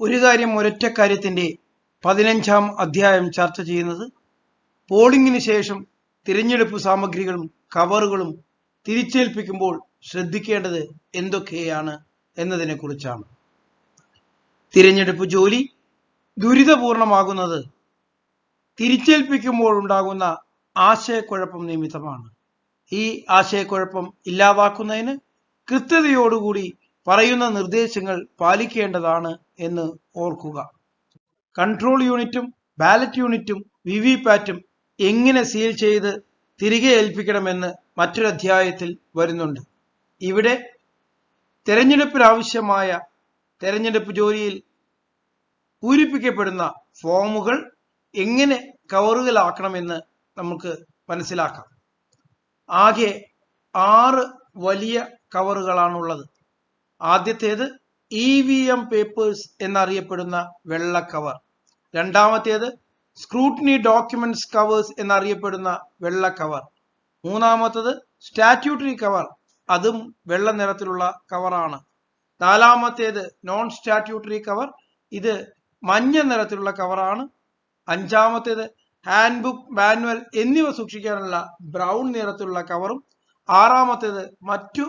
ഒരു കാര്യം ഒരൊറ്റ കാര്യത്തിന്റെ പതിനഞ്ചാം അധ്യായം ചർച്ച ചെയ്യുന്നത് പോളിംഗിന് ശേഷം തിരഞ്ഞെടുപ്പ് സാമഗ്രികളും കവറുകളും തിരിച്ചേൽപ്പിക്കുമ്പോൾ ശ്രദ്ധിക്കേണ്ടത് എന്തൊക്കെയാണ് എന്നതിനെ കുറിച്ചാണ് തിരഞ്ഞെടുപ്പ് ജോലി ദുരിതപൂർണമാകുന്നത് തിരിച്ചേൽപ്പിക്കുമ്പോൾ ഉണ്ടാകുന്ന ആശയക്കുഴപ്പം നിമിത്തമാണ്. ഈ ആശയക്കുഴപ്പം ഇല്ലാതാക്കുന്നതിന് കൃത്യതയോടുകൂടി പറയുന്ന നിർദ്ദേശങ്ങൾ പാലിക്കേണ്ടതാണ് എന്ന് ഓർക്കുക. കൺട്രോൾ യൂണിറ്റും ബാലറ്റ് യൂണിറ്റും വി വി പാറ്റും എങ്ങനെ സീൽ ചെയ്ത് തിരികെ ഏൽപ്പിക്കണമെന്ന് മറ്റൊരു അധ്യായത്തിൽ വരുന്നുണ്ട്. ഇവിടെ തെരഞ്ഞെടുപ്പിനാവശ്യമായ തെരഞ്ഞെടുപ്പ് ജോലിയിൽ പൂരിപ്പിക്കപ്പെടുന്ന ഫോമുകൾ എങ്ങനെ കവറുകളാക്കണമെന്ന് നമുക്ക് മനസ്സിലാക്കാം. ആകെ ആറ് വലിയ കവറുകളാണുള്ളത്. ആദ്യത്തേത് ഇ വി എം പേപ്പേഴ്സ് എന്നറിയപ്പെടുന്ന വെള്ള കവർ രണ്ടാമത്തേത് സ്ക്രൂട്ടിനി ഡോക്യുമെന്റ്സ് കവേഴ്സ് എന്നറിയപ്പെടുന്ന വെള്ള കവർ മൂന്നാമത്തത് സ്റ്റാറ്റ്യൂട്ടറി കവർ അതും വെള്ള നിറത്തിലുള്ള കവറാണ് നാലാമത്തേത് നോൺ സ്റ്റാറ്റ്യൂട്ടറി കവർ ഇത് മഞ്ഞ നിറത്തിലുള്ള കവറാണ് അഞ്ചാമത്തേത് ഹാൻഡ് ബുക്ക് മാനുവൽ എന്നിവ സൂക്ഷിക്കാനുള്ള ബ്രൗൺ നിറത്തിലുള്ള കവറും ആറാമത്തേത് മറ്റു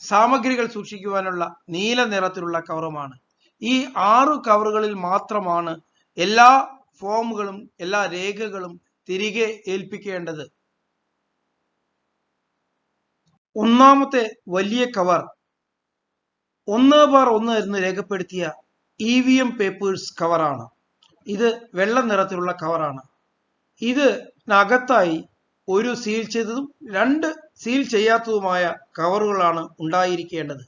സാമഗ്രികൾ സൂക്ഷിക്കുവാനുള്ള നീല നിറത്തിലുള്ള കവറുമാണ്. ഈ ആറു കവറുകളിൽ മാത്രമാണ് എല്ലാ ഫോമുകളും എല്ലാ രേഖകളും തിരികെ ഏൽപ്പിക്കേണ്ടത്. ഒന്നാമത്തെ വലിയ കവർ ഒന്ന് ബാർ ഒന്ന് എന്ന് രേഖപ്പെടുത്തിയ ഇ വി എം പേപ്പേഴ്സ് കവറാണ്. ഇത് വെള്ള നിറത്തിലുള്ള കവറാണ്. ഇത് അകത്തായി ഒരു സീൽ ചെയ്തതും രണ്ട് സീൽ ചെയ്യാത്തതുമായ കവറുകളാണ് ഉണ്ടായിരിക്കേണ്ടത്.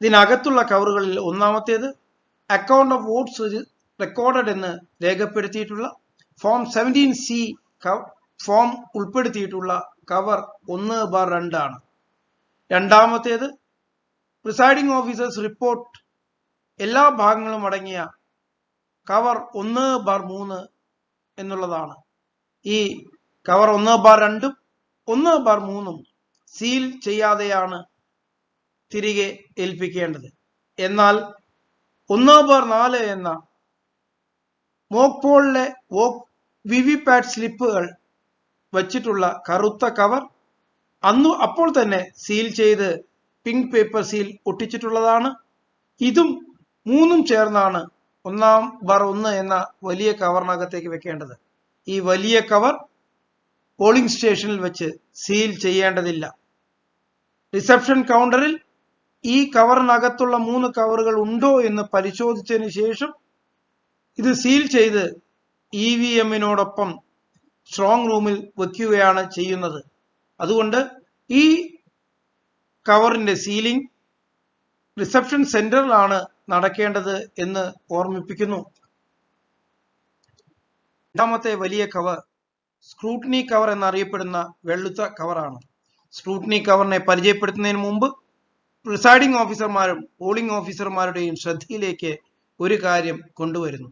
ഇതിനകത്തുള്ള കവറുകളിൽ ഒന്നാമത്തേത് അക്കൗണ്ട് ഓഫ് വോട്ട്സ് റെക്കോർഡഡ് എന്ന് രേഖപ്പെടുത്തിയിട്ടുള്ള ഫോം സെവന്റീൻ സി ഫോം ഉൾപ്പെടുത്തിയിട്ടുള്ള കവർ ഒന്ന് ബാർ രണ്ടാണ് രണ്ടാമത്തേത് പ്രിസൈഡിംഗ് ഓഫീസേഴ്സ് റിപ്പോർട്ട് എല്ലാ ഭാഗങ്ങളും അടങ്ങിയ കവർ ഒന്ന് ബാർ മൂന്ന് എന്നുള്ളതാണ്. ഈ കവർ ഒന്ന് ബാർ രണ്ടും ഒന്ന് ബാർ മൂന്നും സീൽ ചെയ്യാതെയാണ് തിരികെ ഏൽപ്പിക്കേണ്ടത്. എന്നാൽ ഒന്ന് ബാർ നാല് എന്ന മോക്ക് പോളിലെ വി വി പാറ്റ് സ്ലിപ്പുകൾ വച്ചിട്ടുള്ള കറുത്ത കവർ അന്നു അപ്പോൾ തന്നെ സീൽ ചെയ്ത് പിങ്ക് പേപ്പർ സീൽ ഒട്ടിച്ചിട്ടുള്ളതാണ്. ഇതും മൂന്നും ചേർന്നാണ് ഒന്നാം ബാർ ഒന്ന് എന്ന വലിയ കവറിനകത്തേക്ക് വെക്കേണ്ടത്. ഈ വലിയ കവർ പോളിംഗ് സ്റ്റേഷനിൽ വെച്ച് സീൽ ചെയ്യേണ്ടതില്ല. റിസപ്ഷൻ കൗണ്ടറിൽ ഈ കവറിനകത്തുള്ള മൂന്ന് കവറുകൾ ഉണ്ടോ എന്ന് പരിശോധിച്ചതിന് ശേഷം ഇത് സീൽ ചെയ്ത് ഇ വി എമ്മിനോടൊപ്പം സ്ട്രോങ് റൂമിൽ വയ്ക്കുകയാണ് ചെയ്യുന്നത്. അതുകൊണ്ട് ഈ കവറിന്റെ സീലിംഗ് റിസപ്ഷൻ സെന്ററിലാണ് നടക്കേണ്ടത് എന്ന് ഓർമ്മിപ്പിക്കുന്നു. രണ്ടാമത്തെ വലിയ കവർ സ്ക്രൂട്ടിനി കവർ എന്നറിയപ്പെടുന്ന വെളുത്ത കവറാണ് സ്ക്രൂട്ടിനി കവറിനെ പരിചയപ്പെടുത്തുന്നതിന് മുമ്പ് പ്രിസൈഡിംഗ് ഓഫീസർമാരും പോളിംഗ് ഓഫീസർമാരുടെയും ശ്രദ്ധയിലേക്ക് ഒരു കാര്യം കൊണ്ടുവരുന്നു.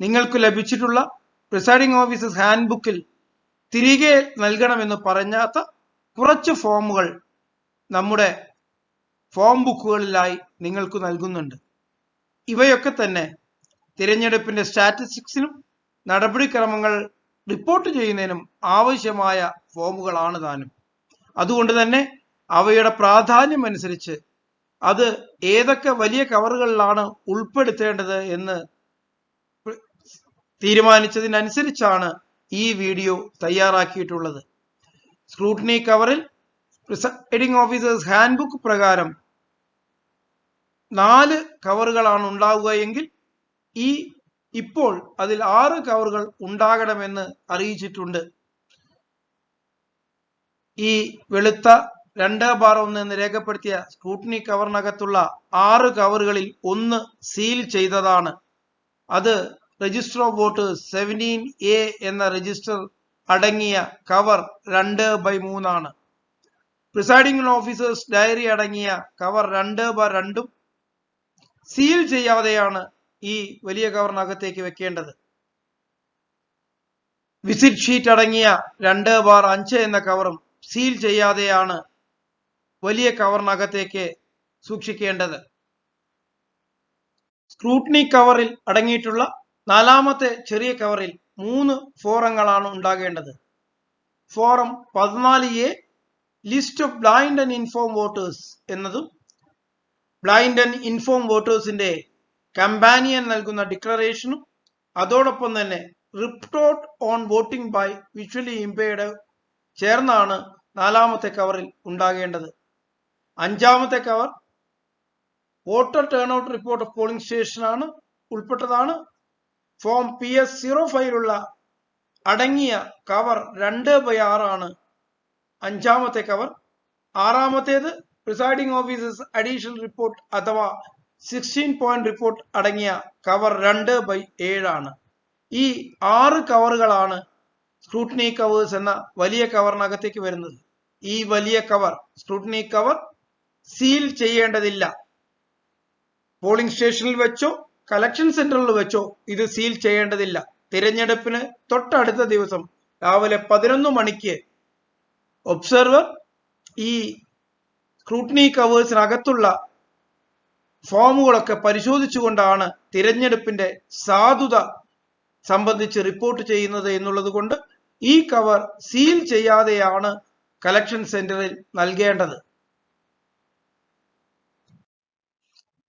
നിങ്ങൾക്ക് ലഭിച്ചിട്ടുള്ള പ്രിസൈഡിംഗ് ഓഫീസേഴ്സ് ഹാൻഡ് ബുക്കിൽ തിരികെ നൽകണമെന്ന് പറഞ്ഞാത്ത കുറച്ച് ഫോമുകൾ നമ്മുടെ ഫോം ബുക്കുകളിലായി നിങ്ങൾക്ക് നൽകുന്നുണ്ട്. ഇവയൊക്കെ തന്നെ തിരഞ്ഞെടുപ്പിന്റെ സ്റ്റാറ്റിസ്റ്റിക്സിനും നടപടിക്രമങ്ങൾ റിപ്പോർട്ട് ചെയ്യുന്നതിനും ആവശ്യമായ ഫോമുകളാണ് താനും. അതുകൊണ്ട് തന്നെ അവയുടെ പ്രാധാന്യം അനുസരിച്ച് അത് ഏതൊക്കെ വലിയ കവറുകളിലാണ് ഉൾപ്പെടുത്തേണ്ടത് എന്ന് തീരുമാനിച്ചതിനനുസരിച്ചാണ് ഈ വീഡിയോ തയ്യാറാക്കിയിട്ടുള്ളത്. സ്ക്രൂട്ടിനി കവറിൽ പ്രിസൈഡിംഗ് ഓഫീസേഴ്സ് ഹാൻഡ് ബുക്ക് പ്രകാരം നാല് കവറുകളാണ് ഉണ്ടാവുക എങ്കിൽ ഈ ഇപ്പോൾ അതിൽ ആറ് കവറുകൾ ഉണ്ടാകണമെന്ന് അറിയിച്ചിട്ടുണ്ട്. ഈ വെളുത്ത രണ്ട് ബാർ ഒന്ന് എന്ന് രേഖപ്പെടുത്തിയ സ്ക്രൂട്ടിനി കവറിനകത്തുള്ള ആറ് കവറുകളിൽ ഒന്ന് സീൽ ചെയ്തതാണ്. അത് register of vote seventeen A എന്ന രജിസ്റ്റർ അടങ്ങിയ കവർ രണ്ട് ബൈ മൂന്നാണ്. പ്രിസൈഡിംഗ് ഓഫീസേഴ്സ് ഡയറി അടങ്ങിയ കവർ രണ്ട് ബൈ രണ്ടും സീൽ ചെയ്യാതെയാണ് ഈ വലിയ കവറിനകത്തേക്ക് വെക്കേണ്ടത്. വിസിറ്റ് ഷീറ്റ് അടങ്ങിയ രണ്ട് ബാർ അഞ്ച് എന്ന കവറും സീൽ ചെയ്യാതെയാണ് വലിയ കവറിനകത്തേക്ക് സൂക്ഷിക്കേണ്ടത്. സ്ക്രൂട്ടിനി കവറിൽ അടങ്ങിയിട്ടുള്ള നാലാമത്തെ ചെറിയ കവറിൽ മൂന്ന് ഫോറങ്ങളാണ് ഉണ്ടാകേണ്ടത്. ഫോറം പതിനാല് A list of blind and infirm voters എന്നതും ബ്ലൈൻഡ് ആൻഡ് ഇൻഫോം വോട്ടേഴ്സിന്റെ കമ്പാനിയൻ നൽകുന്ന ഡിക്ലറേഷനും അതോടൊപ്പം തന്നെ report on voting by visually impaired ചേർന്നാണ് നാലാമത്തെ കവറിൽ ഉണ്ടാകേണ്ടത്. അഞ്ചാമത്തെ cover voter turnout report of polling സ്റ്റേഷനാണ് ഉൾപ്പെട്ടതാണ്. ഫോം പി എസ് സീറോ ഫൈവിലുള്ള അടങ്ങിയ കവർ രണ്ട് ബൈ ആറാണ് അഞ്ചാമത്തെ കവർ. ആറാമത്തേത് പ്രിസൈഡിംഗ് ഓഫീസേഴ്സ് അഡീഷണൽ റിപ്പോർട്ട് അഥവാ സിക്സ്റ്റീൻ പോയിന്റ് റിപ്പോർട്ട് അടങ്ങിയ കവർ രണ്ട് ബൈ ഏഴാണ് ഈ ആറ് കവറുകളാണ് സ്ക്രൂട്ടിനി കവേഴ്സ് എന്ന വലിയ കവറിനകത്തേക്ക് വരുന്നത്. ഈ വലിയ കവർ സ്ക്രൂട്ടിനി കവർ സീൽ ചെയ്യേണ്ടതില്ല. പോളിംഗ് സ്റ്റേഷനിൽ വെച്ചോ കളക്ഷൻ സെന്ററിൽ വെച്ചോ ഇത് സീൽ ചെയ്യേണ്ടതില്ല. തിരഞ്ഞെടുപ്പിന് തൊട്ടടുത്ത ദിവസം രാവിലെ പതിനൊന്ന് മണിക്ക് ഒബ്സർവർ ഈ സ്ക്രൂട്ടിനി കവേഴ്സിനകത്തുള്ള ഫോമുകളൊക്കെ പരിശോധിച്ചുകൊണ്ടാണ് തിരഞ്ഞെടുപ്പിന്റെ സാധുത സംബന്ധിച്ച് റിപ്പോർട്ട് ചെയ്യുന്നത് എന്നുള്ളത് കൊണ്ട് ഈ കവർ സീൽ ചെയ്യാതെയാണ് കലക്ഷൻ സെന്ററിൽ നൽകേണ്ടത്.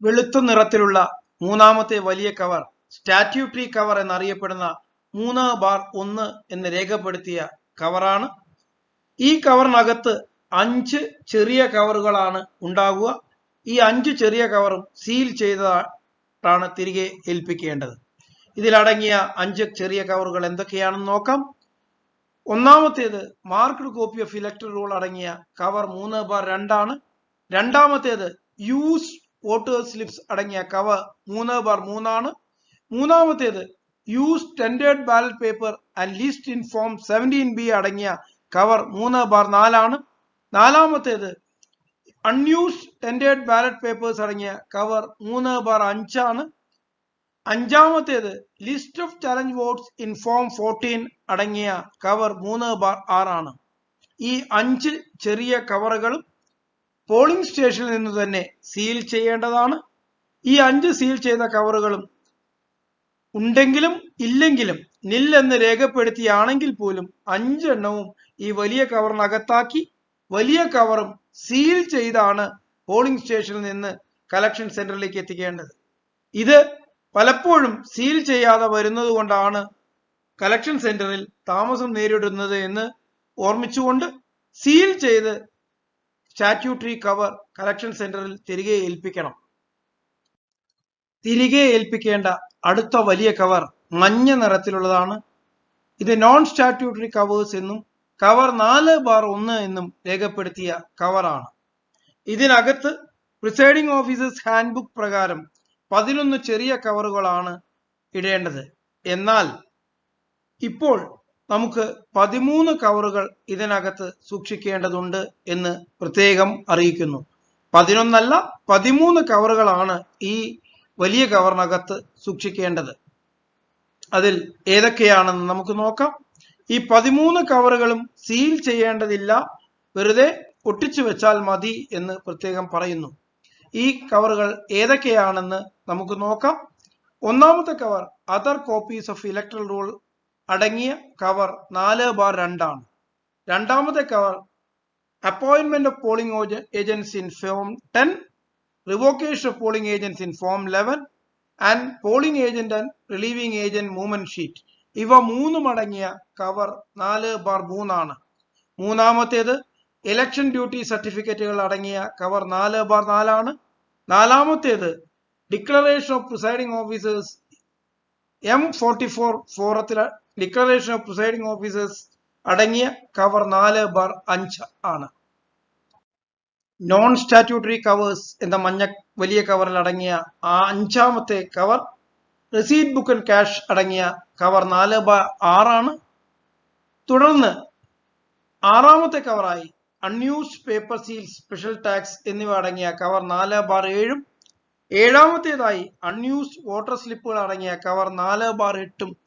വെളുത്ത നിറത്തിലുള്ള മൂന്നാമത്തെ വലിയ കവർ സ്റ്റാറ്റ്യൂട്ടറി കവർ എന്നറിയപ്പെടുന്ന മൂന്ന് ബാർ ഒന്ന് എന്ന് രേഖപ്പെടുത്തിയ കവറാണ്. ഈ കവറിനകത്ത് അഞ്ച് ചെറിയ കവറുകളാണ് ഉണ്ടാകുക ഈ അഞ്ച് ചെറിയ കവറും സീൽ ചെയ്തതാണ് തിരികെ ഏൽപ്പിക്കേണ്ടത്. ഇതിലടങ്ങിയ അഞ്ച് ചെറിയ കവറുകൾ എന്തൊക്കെയാണെന്ന് നോക്കാം. ഒന്നാമത്തേത് marked copy of electoral roll അടങ്ങിയ കവർ മൂന്ന് ബാർ രണ്ടാണ്. രണ്ടാമത്തേത് യൂസ് വോട്ടേഴ്സ് സ്ലിപ്സ് അടങ്ങിയ കവർ മൂന്ന് ബാർ മൂന്നാണ്. മൂന്നാമത്തേത് used standard ballot paper and list in form seventeen B അടങ്ങിയ കവർ മൂന്ന് ബാർ നാലാണ്. നാലാമത്തേത് അൺയൂസ് ടെൻഡേഡ് ബാലറ്റ് പേപ്പേഴ്സ് അടങ്ങിയ കവർ മൂന്ന് ബാർ അഞ്ചാണ് അഞ്ചാമത്തേത് list of challenge votes in form fourteen അടങ്ങിയ കവർ മൂന്ന് ബാർ ആറാണ് ഈ അഞ്ച് ചെറിയ കവറുകളും പോളിംഗ് സ്റ്റേഷനിൽ നിന്ന് തന്നെ സീൽ ചെയ്യേണ്ടതാണ്. ഈ അഞ്ച് സീൽ ചെയ്ത കവറുകളും ഉണ്ടെങ്കിലും ഇല്ലെങ്കിലും നില്ലെന്ന് രേഖപ്പെടുത്തിയാണെങ്കിൽ പോലും അഞ്ചെണ്ണവും ഈ വലിയ കവറിനകത്താക്കി വലിയ കവറും സീൽ ചെയ്താണ് പോളിംഗ് സ്റ്റേഷനിൽ നിന്ന് കളക്ഷൻ സെന്ററിലേക്ക് എത്തിക്കേണ്ടത്. ഇത് പലപ്പോഴും സീൽ ചെയ്യാതെ വരുന്നത് കൊണ്ടാണ് കളക്ഷൻ സെന്ററിൽ താമസം നേരിടുന്നത് എന്ന് ഓർമ്മിച്ചുകൊണ്ട് സീൽ ചെയ്ത് സ്റ്റാറ്റ്യൂട്ടറി കവർ കളക്ഷൻ സെന്ററിൽ തിരികെ ഏൽപ്പിക്കണം. തിരികെ ഏൽപ്പിക്കേണ്ട അടുത്ത വലിയ കവർ മഞ്ഞ നിറത്തിലുള്ളതാണ്. ഇത് നോൺ സ്റ്റാറ്റ്യൂട്ടറി കവേഴ്സ് എന്നും കവർ നാല് ബാർ ഒന്ന് എന്നും രേഖപ്പെടുത്തിയ കവറാണ്. ഇതിനകത്ത് പ്രിസൈഡിംഗ് ഓഫീസേഴ്സ് ഹാൻഡ്ബുക്ക് പ്രകാരം പതിനൊന്ന് ചെറിയ കവറുകളാണ് ഇടേണ്ടത്. എന്നാൽ ഇപ്പോൾ നമുക്ക് പതിമൂന്ന് കവറുകൾ ഇതിനകത്ത് സൂക്ഷിക്കേണ്ടതുണ്ട് എന്ന് പ്രത്യേകം അറിയിക്കുന്നു. പതിനൊന്നല്ല പതിമൂന്ന് കവറുകളാണ് ഈ വലിയ കവറിനകത്ത് സൂക്ഷിക്കേണ്ടത്. അതിൽ ഏതൊക്കെയാണെന്ന് നമുക്ക് നോക്കാം. ഈ പതിമൂന്ന് കവറുകളും സീൽ ചെയ്യേണ്ടതില്ല. വെറുതെ ഒട്ടിച്ചു വെച്ചാൽ മതി എന്ന് പ്രത്യേകം പറയുന്നു. ഈ കവറുകൾ ഏതൊക്കെയാണെന്ന് നമുക്ക് നോക്കാം. ഒന്നാമത്തെ cover other copies of electoral roll അടങ്ങിയ കവർ നാല് ബാർ രണ്ടാണ്. രണ്ടാമത്തെ cover appointment of polling agents in form ten revocation of polling agents in form eleven and polling agent and relieving agent movement sheet ഇവ മൂന്ന് മടങ്ങിയ cover നാല് bar മൂന്നാണ്. മൂന്നാമത്തേത് ഇലക്ഷൻ ഡ്യൂട്ടി സർട്ടിഫിക്കറ്റുകൾ അടങ്ങിയ കവർ നാല് ബാർ നാലാണ്. നാലാമത്തേത് declaration of presiding officers M forty four ഫോറത്തിൽ ഡിക്ലറേഷൻ ഓഫ് പ്രിസൈഡിംഗ് ഓഫീസേഴ്സ് അടങ്ങിയ കവർ നാല് ബാർ അഞ്ച് ആണ്. നോൺ സ്റ്റാറ്റ്യൂട്ടറി കവേഴ്സ് എന്ന മഞ്ഞ വലിയ കവറിൽ അടങ്ങിയ ആ അഞ്ചാമത്തെ cover receipt book and cash അടങ്ങിയ കവർ നാല് ആറാണ്. തുടർന്ന് ആറാമത്തെ കവറായി unused paper seal special tags എന്നിവ അടങ്ങിയ കവർ നാല് ബാർ ഏഴും. ഏഴാമത്തേതായി അൺയൂസ്ഡ് വോട്ടർ സ്ലിപ്പുകൾ അടങ്ങിയ കവർ നാല് ബാർ എട്ടും.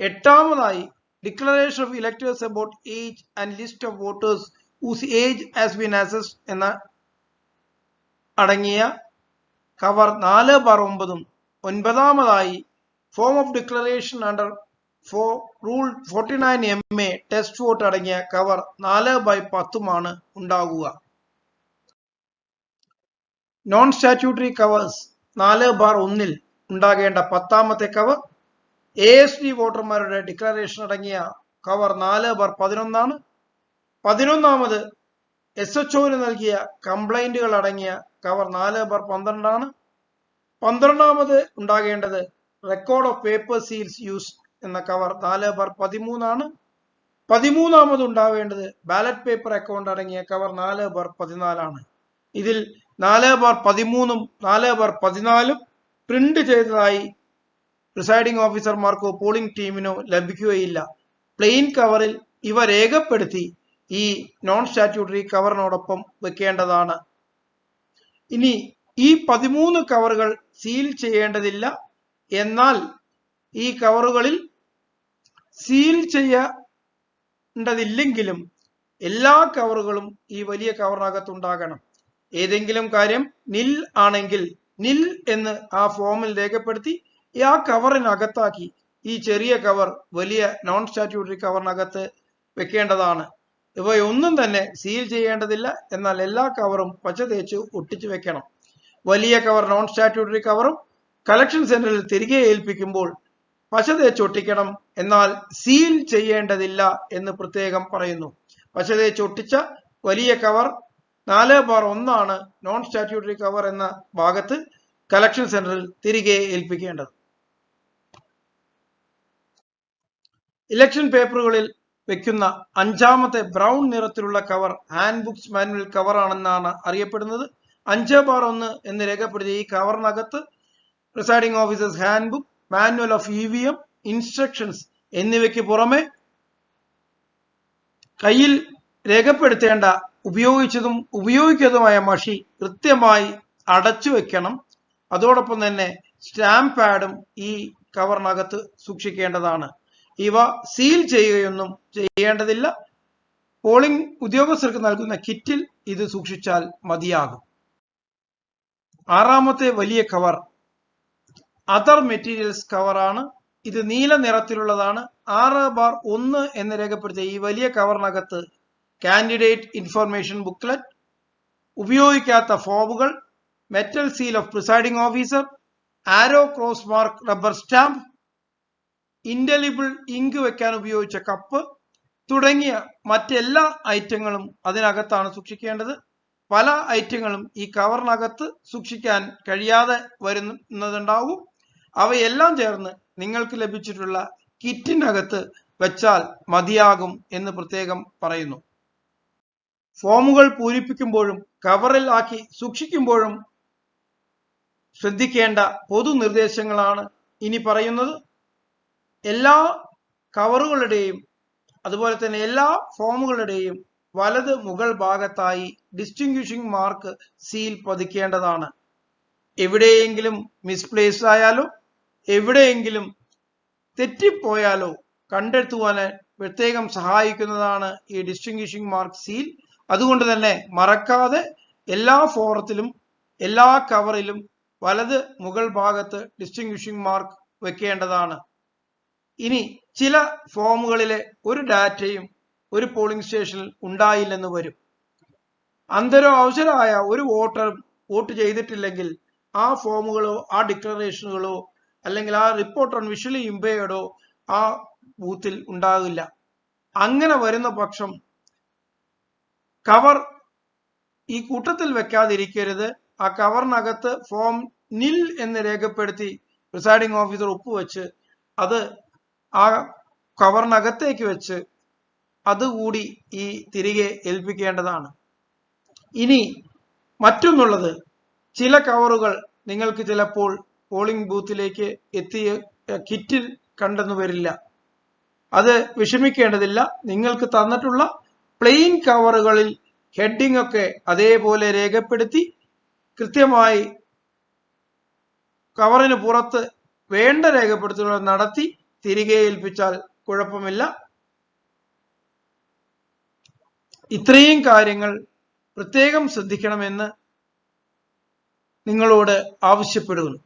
എട്ടാമതായി declaration of electors about age and list of voters whose age as been assessed എന്ന അടങ്ങിയ കവർ നാല് ബാർ ഒമ്പതും. ഒൻപതാമതായി form of declaration under for rule forty nine M A test vote അടങ്ങിയ cover നാല് by പത്തുമാണ് ഉണ്ടാകുക non statutory covers നാല് bar ഒന്നിൽ ഉണ്ടാകേണ്ട പത്താമത്തെ കവർ എ എസ് ഡി വോട്ടർമാരുടെ ഡിക്ലറേഷൻ അടങ്ങിയ കവർ നാല് ബാർ പതിനൊന്നാണ് പതിനൊന്നാമത് എസ് എച്ച് ഒന് നൽകിയ കംപ്ലൈന്റുകൾ അടങ്ങിയ കവർ നാല് ബാർ പന്ത്രണ്ടാണ് പന്ത്രണ്ടാമത് ഉണ്ടാകേണ്ടത് record of paper seals used എന്ന കവർ നാല് ബാർ പതിമൂന്നാണ്. പതിമൂന്നാമത് ഉണ്ടാവേണ്ടത് ബാലറ്റ് പേപ്പർ അക്കൗണ്ട് അടങ്ങിയ കവർ നാല് ബാർ പതിനാലാണ്. ഇതിൽ നാല് ബാർ പതിമൂന്നും നാല് പതിനാലും പ്രിന്റ് ചെയ്തതായി പ്രിസൈഡിംഗ് ഓഫീസർമാർക്കോ പോളിംഗ് ടീമിനോ ലഭിക്കുകയില്ല. പ്ലെയിൻ കവറിൽ ഇവ രേഖപ്പെടുത്തി ഈ നോൺ സ്റ്റാറ്റ്യൂട്ടറി കവറിനോടൊപ്പം വെക്കേണ്ടതാണ്. ഇനി ഈ പതിമൂന്ന് കവറുകൾ സീൽ ചെയ്യേണ്ടതില്ല. എന്നാൽ ഈ കവറുകളിൽ സീൽ ചെയ്യേണ്ടതില്ലെങ്കിലും എല്ലാ കവറുകളും ഈ വലിയ കവറിനകത്തുണ്ടാകണം. ഏതെങ്കിലും കാര്യം നിൽ ആണെങ്കിൽ നിൽ എന്ന് ആ ഫോമിൽ രേഖപ്പെടുത്തി ആ കവറിനകത്താക്കി ഈ ചെറിയ കവർ വലിയ നോൺ സ്റ്റാറ്റ്യൂട്ടറി കവറിനകത്ത് വെക്കേണ്ടതാണ്. ഇവയൊന്നും തന്നെ സീൽ ചെയ്യേണ്ടതില്ല. എന്നാൽ എല്ലാ കവറും പച്ച തേച്ച് ഒട്ടിച്ചു വെക്കണം. വലിയ കവർ നോൺ സ്റ്റാറ്റ്യൂട്ടറി കവറും കളക്ഷൻ സെന്ററിൽ തിരികെ ഏൽപ്പിക്കുമ്പോൾ പശ തേച്ച് ഒട്ടിക്കണം എന്നാൽ സീൽ ചെയ്യേണ്ടതില്ല എന്ന് പ്രത്യേകം പറയുന്നു. പശ തേച്ച് ഒട്ടിച്ച വലിയ കവർ നാല് ബാർ ഒന്നാണ് നോൺ സ്റ്റാറ്റ്യൂട്ടറി കവർ എന്ന ഭാഗത്ത് കളക്ഷൻ സെന്ററിൽ തിരികെ ഏൽപ്പിക്കേണ്ടത്. ഇലക്ഷൻ പേപ്പറുകളിൽ വെക്കുന്ന അഞ്ചാമത്തെ ബ്രൗൺ നിറത്തിലുള്ള cover handbooks manual cover ആണെന്നാണ് അറിയപ്പെടുന്നത്. അഞ്ച് ബാർ ഒന്ന് എന്ന് രേഖപ്പെടുത്തിയ ഈ കവറിനകത്ത് presiding officers handbook manual of E V M instructions എന്നിവയ്ക്ക് പുറമെ കയ്യിൽ രേഖപ്പെടുത്തേണ്ട ഉപയോഗിച്ചതും ഉപയോഗിക്കാത്തതുമായ മഷി കൃത്യമായി അടച്ചു വെക്കണം. അതോടൊപ്പം തന്നെ സ്റ്റാമ്പ് പാഡും ഈ കവറിനകത്ത് സൂക്ഷിക്കേണ്ടതാണ്. ഇവ സീൽ ചെയ്യുകയൊന്നും ചെയ്യേണ്ടതില്ല. പോളിംഗ് ഉദ്യോഗസ്ഥർക്ക് നൽകുന്ന കിറ്റിൽ ഇത് സൂക്ഷിച്ചാൽ മതിയാകും. ആറാമത്തെ വലിയ കവർ അതർ മെറ്റീരിയൽസ് കവറാണ് ഇത് നീല നിറത്തിലുള്ളതാണ്. ആറ് ബാർ ഒന്ന് എന്ന് രേഖപ്പെടുത്തിയ ഈ വലിയ കവറിനകത്ത് കാൻഡിഡേറ്റ് ഇൻഫർമേഷൻ ബുക്ക്ലെറ്റ് ഉപയോഗിക്കാത്ത ഫോമുകൾ metal seal of presiding officer arrow cross mark rubber stamp indelible ink വെക്കാൻ ഉപയോഗിച്ച കപ്പ് തുടങ്ങിയ മറ്റെല്ലാ ഐറ്റങ്ങളും അതിനകത്താണ് സൂക്ഷിക്കേണ്ടത്. പല ഐറ്റങ്ങളും ഈ കവറിനകത്ത് സൂക്ഷിക്കാൻ കഴിയാതെ വരുന്നതുണ്ടാവും അവയെല്ലാം ചേർന്ന് നിങ്ങൾക്ക് ലഭിച്ചിട്ടുള്ള കിറ്റിനകത്ത് വെച്ചാൽ മതിയാകും എന്ന് പ്രത്യേകം പറയുന്നു. ഫോമുകൾ പൂരിപ്പിക്കുമ്പോഴും കവറിൽ ആക്കി സൂക്ഷിക്കുമ്പോഴും ശ്രദ്ധിക്കേണ്ട പൊതുനിർദ്ദേശങ്ങളാണ് ഇനി പറയുന്നത്. എല്ലാ കവറുകളുടെയും അതുപോലെ തന്നെ എല്ലാ ഫോമുകളുടെയും വലത് മുകൾ ഭാഗത്തായി ഡിസ്റ്റിങ്ഷിംഗ് മാർക്ക് സീൽ പതിക്കേണ്ടതാണ്. എവിടെയെങ്കിലും മിസ്പ്ലേസ് ആയാലോ എവിടെയെങ്കിലും തെറ്റിപ്പോയാലോ കണ്ടെത്തുവാന് പ്രത്യേകം സഹായിക്കുന്നതാണ് ഈ ഡിസ്റ്റിംഗ്വിഷിംഗ് മാർക്ക് സീൽ അതുകൊണ്ട് തന്നെ മറക്കാതെ എല്ലാ ഫോറത്തിലും എല്ലാ കവറിലും വലത് മുകൾ ഭാഗത്ത് ഡിസ്റ്റിംഗ്വിഷിംഗ് മാർക്ക് വെക്കേണ്ടതാണ്. ഇനി ചില ഫോമുകളിലെ ഒരു ഡാറ്റയും ഒരു പോളിംഗ് സ്റ്റേഷനിൽ ഉണ്ടായില്ലെന്ന് വരും. അന്തരോ അവസരമായ ഒരു വോട്ടർ വോട്ട് ചെയ്തിട്ടില്ലെങ്കിൽ ആ ഫോമുകളോ ആ ഡിക്ലറേഷനുകളോ അല്ലെങ്കിൽ ആ റിപ്പോർട്ടർ വിഷ്വലി ഇമ്പയർഡോ ആ ബൂത്തിൽ ഉണ്ടാകില്ല. അങ്ങനെ വരുന്ന പക്ഷം കവർ ഈ കൂട്ടത്തിൽ വെക്കാതിരിക്കരുത്. ആ കവറിനകത്ത് ഫോം നിൽ എന്ന് രേഖപ്പെടുത്തി പ്രിസൈഡിംഗ് ഓഫീസർ ഒപ്പുവെച്ച് അത് ആ കവറിനകത്തേക്ക് വെച്ച് അതുകൂടി ഈ തിരികെ ഏൽപ്പിക്കേണ്ടതാണ്. ഇനി മറ്റൊന്നുള്ളത് ചില കവറുകൾ നിങ്ങൾക്ക് ചിലപ്പോൾ പോളിംഗ് ബൂത്തിലേക്ക് എത്തിയ കിറ്റിൽ കണ്ടെന്നു വരില്ല. അത് വിഷമിക്കേണ്ടതില്ല. നിങ്ങൾക്ക് തന്നിട്ടുള്ള പ്ലെയിൻ കവറുകളിൽ ഹെഡിംഗ് ഒക്കെ അതേപോലെ രേഖപ്പെടുത്തി കൃത്യമായി കവറിന് പുറത്ത് വേണ്ട രേഖപ്പെടുത്തലുകൾ നടത്തി തിരികെ ഏൽപ്പിച്ചാൽ കുഴപ്പമില്ല. ഇത്രയും കാര്യങ്ങൾ പ്രത്യേകം ശ്രദ്ധിക്കണമെന്ന് നിങ്ങളോട് ആവശ്യപ്പെടുന്നു.